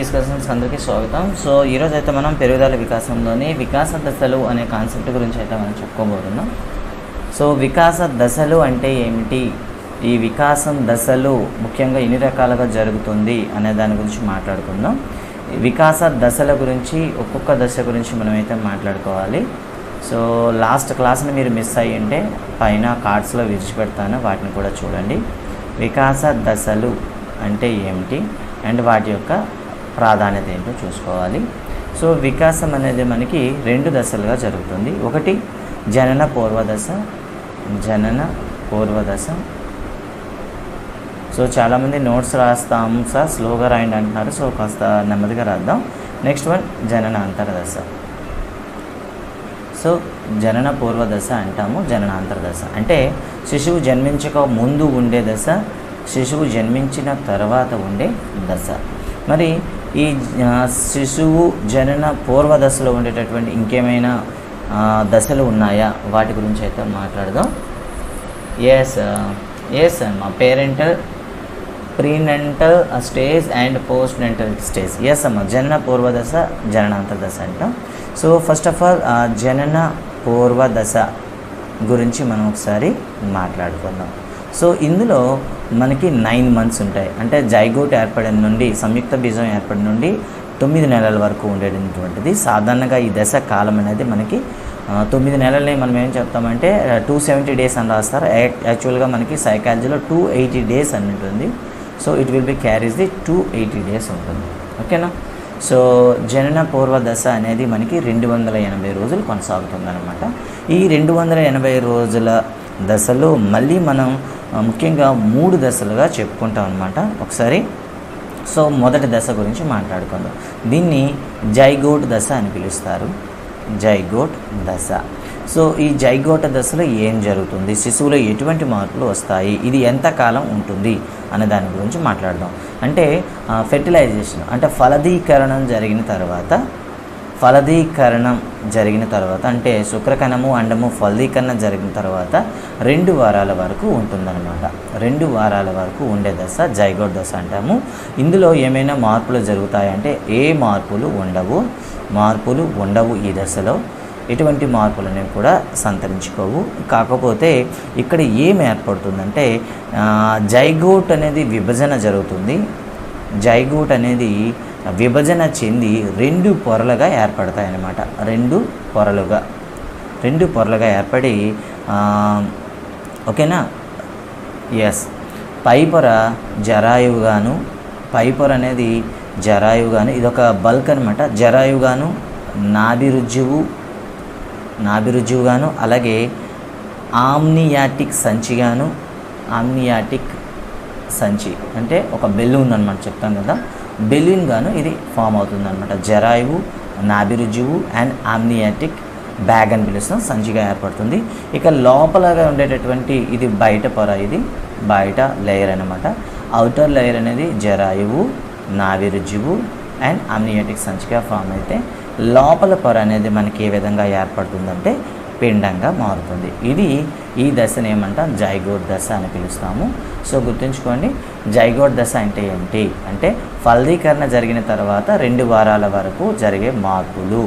Discussions అందరికీ స్వాగతం. So ఈరోజు అయితే మనం పెరుగుదల వికాసంలోని వికాస దశలు అనే కాన్సెప్ట్ గురించి అయితే మనం చెప్పుకోబోతున్నాం. సో వికాస దశలు అంటే ఏమిటి? ఈ వికాసం దశలు ముఖ్యంగా ఎన్ని రకాలుగా జరుగుతుంది అనే దాని గురించి మాట్లాడుకుందాం. వికాస దశల గురించి ఒక్కొక్క దశ గురించి మనమైతే మాట్లాడుకోవాలి. సో లాస్ట్ క్లాస్ని మీరు మిస్ అయ్యి ఉంటే పైన కార్డ్స్లో విడిచిపెడతాను వాటిని కూడా చూడండి. వికాస దశలు అంటే ఏమిటి? అండ్ వాటి యొక్క ప్రాధాన్యత ఏంటో చూసుకోవాలి. సో వికాసం అనేది మనకి రెండు దశలుగా జరుగుతుంది. ఒకటి జనన పూర్వదశ జనన పూర్వదశ. సో చాలామంది నోట్స్ రాస్తాం సార్ స్లోగా రాయండి అంటున్నారు. సో కాస్త నెమ్మదిగా రాద్దాం. నెక్స్ట్ వన్ జనన అంతర్దశ. సో జనన పూర్వ దశ అంటాము జననాంతరదశ అంటే శిశువు జన్మించక ముందు ఉండే దశ శిశువు జన్మించిన తర్వాత ఉండే దశ. మరి ఈ శిశువు జనన పూర్వ దశలో ఉండేటటువంటి ఇంకేమైనా దశలు ఉన్నాయా? వాటి గురించి అయితే మాట్లాడదాం. ఎస్ ఎస్ అమ్మా parental prenatal stage and postnatal stage yes అమ్మ జనన పూర్వదశ జననాంతర దశ అంటాం. సో ఫస్ట్ ఆఫ్ ఆల్ జనన పూర్వ దశ గురించి మనం ఒకసారి మాట్లాడుకుందాం. సో ఇందులో మనకి నైన్ మంత్స్ ఉంటాయి. అంటే జైగోట్ ఏర్పడిన నుండి సంయుక్త బీజం ఏర్పడిన నుండి తొమ్మిది నెలల వరకు ఉండేటటువంటిది. సాధారణంగా ఈ దశ కాలం అనేది మనకి తొమ్మిది నెలలని మనం ఏం చెప్తామంటే టూ సెవెంటీ డేస్ అని రాస్తారు. యాక్చువల్గా మనకి సైకాలజీలో టూ ఎయిటీ డేస్ అని ఉంటుంది. So it will be carries the two eighty days ఉంటుంది. ఓకేనా సో జనన పూర్వ దశ అనేది మనకి రెండు వందల ఎనభై రోజులు కొనసాగుతుందన్నమాట. ఈ రెండు వందల ఎనభై రోజుల దశలో మళ్ళీ మనం ముఖ్యంగా మూడు దశలుగా చెప్పుకుంటాం అనమాట ఒకసారి సో మొదటి దశ గురించి మాట్లాడుకుందాం. దీన్ని జైగోట్ దశ అని పిలుస్తారు. జైగోట్ దశ. సో ఈ జైగోట దశలో ఏం జరుగుతుంది? శిశువులో ఎటువంటి మార్పులు వస్తాయి? ఇది ఎంతకాలం ఉంటుంది? అనే దాని గురించి మాట్లాడదాం. అంటే ఫెర్టిలైజేషన్ అంటే ఫలదీకరణం జరిగిన తర్వాత ఫలదీకరణం జరిగిన తర్వాత అంటే శుక్రకణము అండము ఫలదీకరణ జరిగిన తర్వాత రెండు వారాల వరకు ఉంటుందన్నమాట. రెండు వారాల వరకు ఉండే దశ జైగోట్ దశ అంటాము. ఇందులో ఏమైనా మార్పులు జరుగుతాయంటే ఏ మార్పులు ఉండవు మార్పులు ఉండవు ఈ దశలో. ఎటువంటి మార్పులు అనేవి కూడా సంతరించుకోవు. కాకపోతే ఇక్కడ ఏం ఏర్పడుతుందంటే జైగోట్ అనేది విభజన జరుగుతుంది. జైగోట్ అనేది విభజన చెంది రెండు పొరలుగా ఏర్పడతాయి అన్నమాట రెండు పొరలుగా. రెండు పొరలుగా ఏర్పడి ఓకేనా? ఎస్ పై పొర జరాయువుగాను పై పొర అనేది జరాయువుగాను ఇదొక బల్క్ అనమాట జరాయువుగాను నాభిరుజ్జువు నాభిరుజ్జువుగాను అలాగే ఆమ్నియాటిక్ సంచిగాను ఆమ్నియాటిక్ సంచి. అంటే ఒక బెలూన్ అనమాట చెప్తాం కదా. బెలూన్ గాను ఇది ఫామ్ అవుతుంది అనమాట జరాయువు నాభిరుజువు అండ్ ఆమ్నియాటిక్ బ్యాగ్ అని పిలుస్తాం. సంచిగా ఏర్పడుతుంది. ఇక లోపలగా ఉండేటటువంటి ఇది బయట పొర ఇది. బయట లేయర్ అనమాట అవుటర్ లేయర్ అనేది జరాయువు నాభిరుజువు అండ్ ఆమ్నియాటిక్ సంచిగా ఫామ్ అయితే లోపల పొర అనేది మనకి ఏ విధంగా ఏర్పడుతుందంటే పిండంగా మారుతుంది. ఇది ఈ దశను ఏమంటాం? జైగోడ్ దశ అని పిలుస్తాము. సో గుర్తుంచుకోండి జైగోట్ దశ అంటే ఏంటి? అంటే ఫలదీకరణ జరిగిన తర్వాత రెండు వారాల వరకు జరిగే మార్పులు.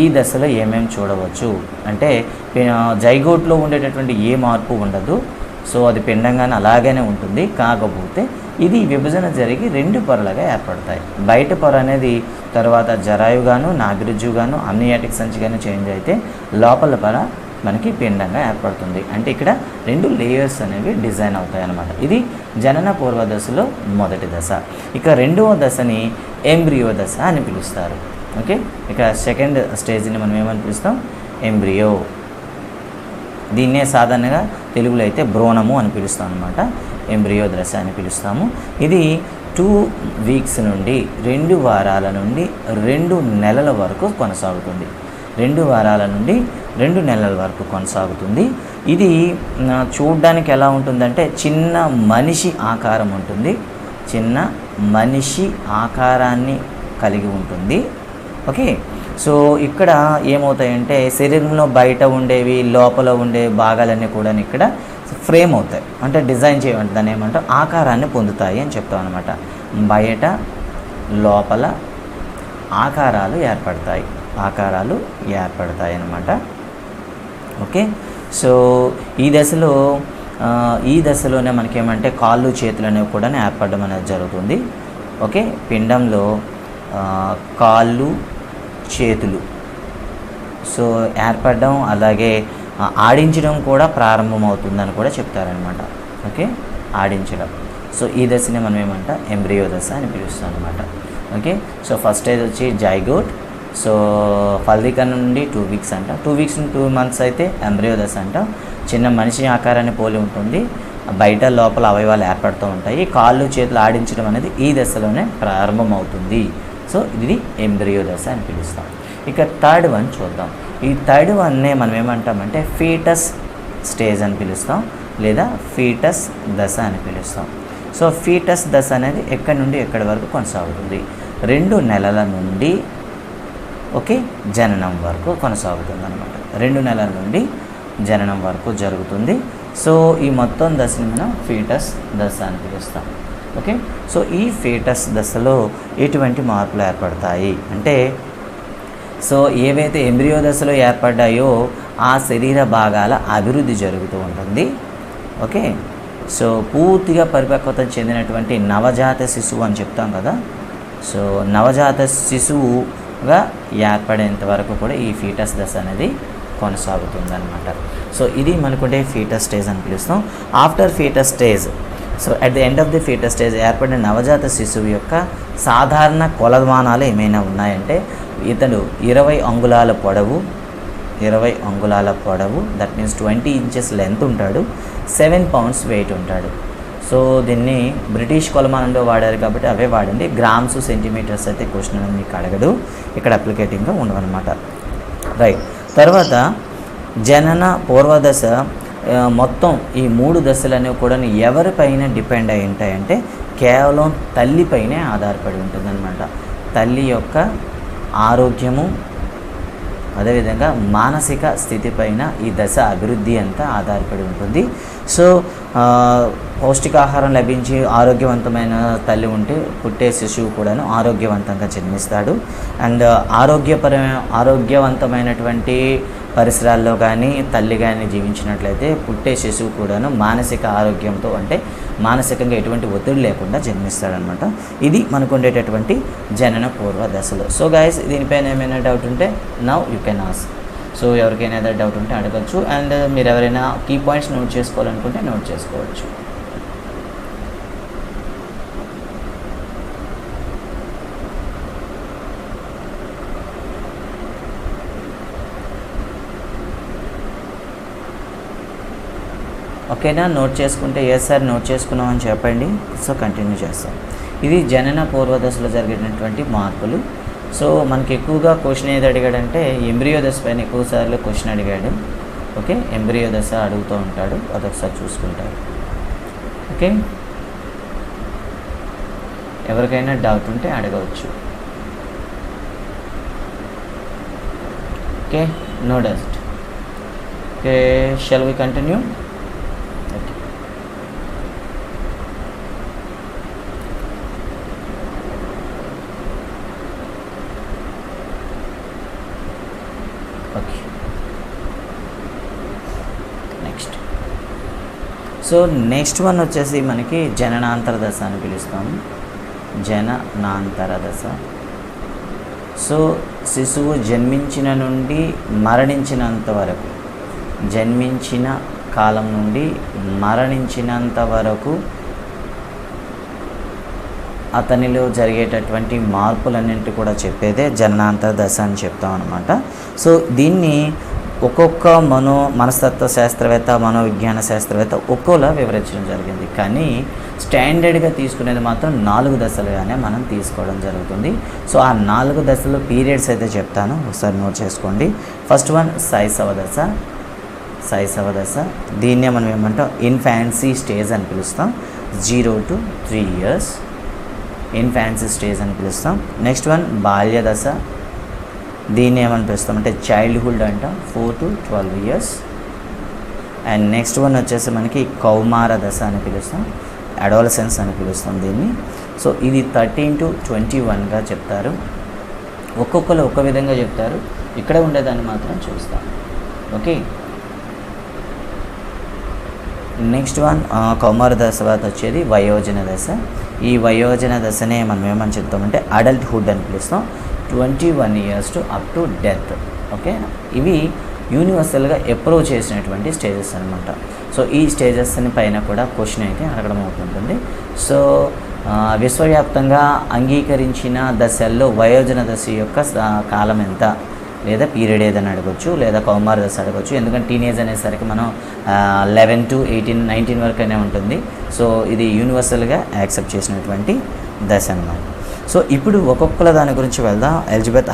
ఈ దశలో ఏమేమి చూడవచ్చు? అంటే జైగోట్లో ఉండేటటువంటి ఏ మార్పు ఉండదు. సో అది పిండంగానే అలాగనే ఉంటుంది. కాకపోతే ఇది విభజన జరిగి రెండు పొరలుగా ఏర్పడతాయి. బయట పొర అనేది తర్వాత జరాయుగాను నాభిరుజుగాను అమ్నియాటిక్ సంచిగాను చేంజ్ అయితే లోపల పొర మనకి పిండంగా ఏర్పడుతుంది. అంటే ఇక్కడ రెండు లేయర్స్ అనేవి డిజైన్ అవుతాయి అన్నమాట ఇది జనన పూర్వ దశలో మొదటి దశ. ఇక రెండవ దశని ఎంబ్రియో దశ అని పిలుస్తారు. ఓకే ఇక సెకండ్ స్టేజ్ని మనం ఏమని పిలుస్తాం? ఎంబ్రియో దీన్నే సాధారణంగా తెలుగులో అయితే భ్రూణము అని పిలుస్తాం అనమాట ఎంబ్రియో దశ అని పిలుస్తాము. ఇది టూ వీక్స్ నుండి రెండు వారాల నుండి రెండు నెలల వరకు కొనసాగుతుంది. రెండు వారాల నుండి రెండు నెలల వరకు కొనసాగుతుంది. ఇది చూడడానికి ఎలా ఉంటుందంటే చిన్న మనిషి ఆకారం ఉంటుంది. చిన్న మనిషి ఆకారాన్ని కలిగి ఉంటుంది. ఓకే? సో ఇక్కడ ఏమవుతాయంటే శరీరంలో బయట ఉండేవి లోపల ఉండే భాగాలన్నీ కూడా ఇక్కడ ఫ్రేమ్ అవుతాయి. అంటే డిజైన్ చేయమంటే దాన్ని ఏమంటారు? ఆకారాన్ని పొందుతాయి అని చెప్తాం అనమాట బయట లోపల ఆకారాలు ఏర్పడతాయి. ఆకారాలు ఏర్పడతాయి అన్నమాట. ఓకే? సో ఈ దశలో ఈ దశలోనే మనకేమంటే కాళ్ళు చేతులు అనేవి కూడా ఏర్పడడం అనేది జరుగుతుంది. ఓకే? పిండంలో కాళ్ళు చేతులు. సో ఏర్పడడం అలాగే ఆడించడం కూడా ప్రారంభమవుతుందని కూడా చెప్తారనమాట. ఓకే? ఆడించడం. సో ఈ దశని మనం ఏమంట ఎంబ్రియో దశ అని పిలుస్తాం అనమాట ఓకే? సో ఫస్ట్ ఏది వచ్చి జైగోట్ సో ఫల్దిక నుండి టూ వీక్స్ అంట. టూ వీక్స్ నుండి టూ మంత్స్ అయితే ఎంబ్రియో దశ అంట. చిన్న మనిషి ఆకారాన్ని పోలి ఉంటుంది. బయట లోపల అవయవాలు ఏర్పడుతూ ఉంటాయి. కాళ్ళు చేతులు ఆడించడం అనేది ఈ దశలోనే ప్రారంభమవుతుంది. సో ఇది ఎంబ్రియో దశ అని పిలుస్తాం. ఇక థర్డ్ వన్ చూద్దాం. ఈ థర్డ్ వన్నే మనం ఏమంటామంటే ఫీటస్ స్టేజ్ అని పిలుస్తాం. లేదా ఫీటస్ దశ అని పిలుస్తాం. సో ఫీటస్ దశ అనేది ఎక్కడి నుండి ఎక్కడి వరకు కొనసాగుతుంది? రెండు నెలల నుండి ఓకే? జననం వరకు కొనసాగుతుంది అనమాట రెండు నెలల నుండి జననం వరకు జరుగుతుంది. సో ఈ మొత్తం దశని మనం ఫీటస్ దశ అని పిలుస్తాం. ఓకే? సో ఈ ఫీటస్ దశలో ఎటువంటి మార్పులు ఏర్పడతాయి? అంటే సో ఏవైతే ఎంబ్రియో దశలో ఏర్పడ్డాయో ఆ శరీర భాగాల అభివృద్ధి జరుగుతూ ఉంటుంది. ఓకే? సో పూర్తిగా పరిపక్వత చెందినటువంటి నవజాత శిశువు అని చెప్తాం కదా? సో నవజాత శిశువు గా ఏర్పడేంత వరకు కూడా ఈ ఫీటస్ దశ అనేది కొనసాగుతుంది అనమాట సో ఇది మనకుంటే ఫీటస్ స్టేజ్ అని పిలుస్తాం. After fetus stage so at the end of the fetus stage ఏర్పడిన నవజాత శిశువు యొక్క సాధారణ కొలమానాలు ఏమైనా ఉన్నాయంటే ఇతడు ఇరవై అంగుళాల పొడవు ఇరవై అంగుళాల పొడవు that means twenty inches length ఉంటాడు సెవెన్ పౌండ్స్ వెయిట్ ఉంటాడు. సో దీన్ని బ్రిటిష్ కొలమానంలో వాడారు కాబట్టి అవే వాడండి. గ్రామ్స్ సెంటీమీటర్స్ అయితే క్వశ్చన్ అనేది మీకు అడగదు. ఇక్కడ అప్లికేటింగ్గా ఉండవన్నమాట. రైట్ తర్వాత జనన పూర్వదశ మొత్తం ఈ మూడు దశలు అనేవి కూడా ఎవరిపైన డిపెండ్ అయి ఉంటాయంటే కేవలం తల్లిపైనే ఆధారపడి ఉంటుందన్నమాట. తల్లి యొక్క ఆరోగ్యము అదేవిధంగా మానసిక స్థితిపైన ఈ దశ అభివృద్ధి అంతా ఆధారపడి ఉంటుంది. సో పౌష్టికాహారం లభించి ఆరోగ్యవంతమైన తల్లి ఉంటే పుట్టే శిశువు కూడాను ఆరోగ్యవంతంగా జన్మిస్తాడు. అండ్ ఆరోగ్యపరమైన ఆరోగ్యవంతమైనటువంటి పరిసరాల్లో కానీ తల్లి కానీ జీవించినట్లయితే పుట్టే శిశువు కూడాను మానసిక ఆరోగ్యంతో అంటే మానసికంగా ఎటువంటి ఒత్తిడి లేకుండా జన్మిస్తాడనమాట. ఇది మనకు ఉండేటటువంటి జనన పూర్వ దశలో. సో గాయస్ దీనిపైన ఏమైనా డౌట్ ఉంటే now you can ask so ఎవరికైనా ఏదైనా డౌట్ ఉంటే అడగచ్చు. అండ్ మీరు ఎవరైనా కీ పాయింట్స్ నోట్ చేసుకోవాలనుకుంటే నోట్ చేసుకోవచ్చు. ఓకేనా? నోట్ చేసుకుంటే ఏ సార్ నోట్ చేసుకున్నామని చెప్పండి. సో కంటిన్యూ చేస్తాం. ఇది జనన పూర్వదశలో జరిగినటువంటి మార్పులు. సో మనకి ఎక్కువగా క్వశ్చన్ ఏది అడిగాడంటే ఎంబ్రియో దశ పైన ఎక్కువ సార్లు క్వశ్చన్ అడిగాడు. ఓకే? ఎంబ్రియో దశ అడుగుతూ ఉంటాడు. అదొకసారి చూసుకుంటాడు ఓకే? ఎవరికైనా డౌట్ ఉంటే అడగవచ్చు. Okay? No doubts okay? Shall we continue okay okay next so next one వచ్చేసి మనకి జననాంతర దశ అని పిలుస్తాం. జననాంతర దశ. సో శిశువు జన్మించిన నుండి మరణించినంత వరకు జన్మించిన కాలం నుండి మరణించినంత వరకు అతనిలో జరిగేటటువంటి మార్పులన్నింటి కూడా చెప్పేదే జననాంతర దశ అని చెప్తాం అనమాట సో దీన్ని ఒక్కొక్క మనో మనస్తత్వ శాస్త్రవేత్త మనోవిజ్ఞాన శాస్త్రవేత్త ఒక్కోలా వివరించడం జరిగింది. కానీ స్టాండర్డ్గా తీసుకునేది మాత్రం నాలుగు దశలుగానే మనం తీసుకోవడం జరుగుతుంది. సో ఆ నాలుగు దశలు పీరియడ్స్ అయితే చెప్తాను. ఒకసారి నోట్ చేసుకోండి. ఫస్ట్ వన్ సైసవ దశ. సైసవ దశ. దీన్నే మనం ఏమంటాం? ఇన్ఫాన్సీ స్టేజ్ అని పిలుస్తాం. Zero to three years. Infancy stage అని పిలుస్తాం. నెక్స్ట్ వన్ బాల్య దశ. దీన్ని ఏమని పిలుస్తాం అంటే చైల్డ్హుడ్ అంటాం four to twelve years and next one వచ్చేసి మనకి కౌమార దశ అని పిలుస్తాం అడాలసెన్స్ అని పిలుస్తాం దీన్ని. సో ఇది థర్టీన్ టు ట్వంటీ వన్గా చెప్తారు. ఒక్కొక్కరు ఒక్క విధంగా చెప్తారు. ఇక్కడ ఉండేదాన్ని మాత్రం చూస్తాం. ఓకే నెక్స్ట్ వన్ కౌమార దశ తర్వాత వచ్చేది వయోజన దశ. ఈ వయోజన దశనే మనం ఏమని చెప్తామంటే అడల్ట్హుడ్ అని పిలుస్తాం. Twenty one years to up to death okay ఇవి యూనివర్సల్గా అప్రోచ్ చేసినటువంటి స్టేజెస్ అనమాట సో ఈ స్టేజెస్ పైన కూడా క్వశ్చన్ అయితే అడగడం అవుతుంటుంది. సో విశ్వవ్యాప్తంగా అంగీకరించిన దశల్లో వయోజన దశ యొక్క కాలం ఎంత? లేదా పీరియడ్ ఏదని అడగొచ్చు లేదా కౌమార దశ అడగొచ్చు. ఎందుకంటే టీనేజ్ అనేసరికి మనం లెవెన్ టు ఎయిటీన్ నైన్టీన్ వరకనే ఉంటుంది. సో ఇది యూనివర్సల్గా యాక్సెప్ట్ చేసినటువంటి దశ అన్నమాట. సో ఇప్పుడు ఒక్కొక్కల దాని గురించి వెళ్దాం. ఎలిజబెత్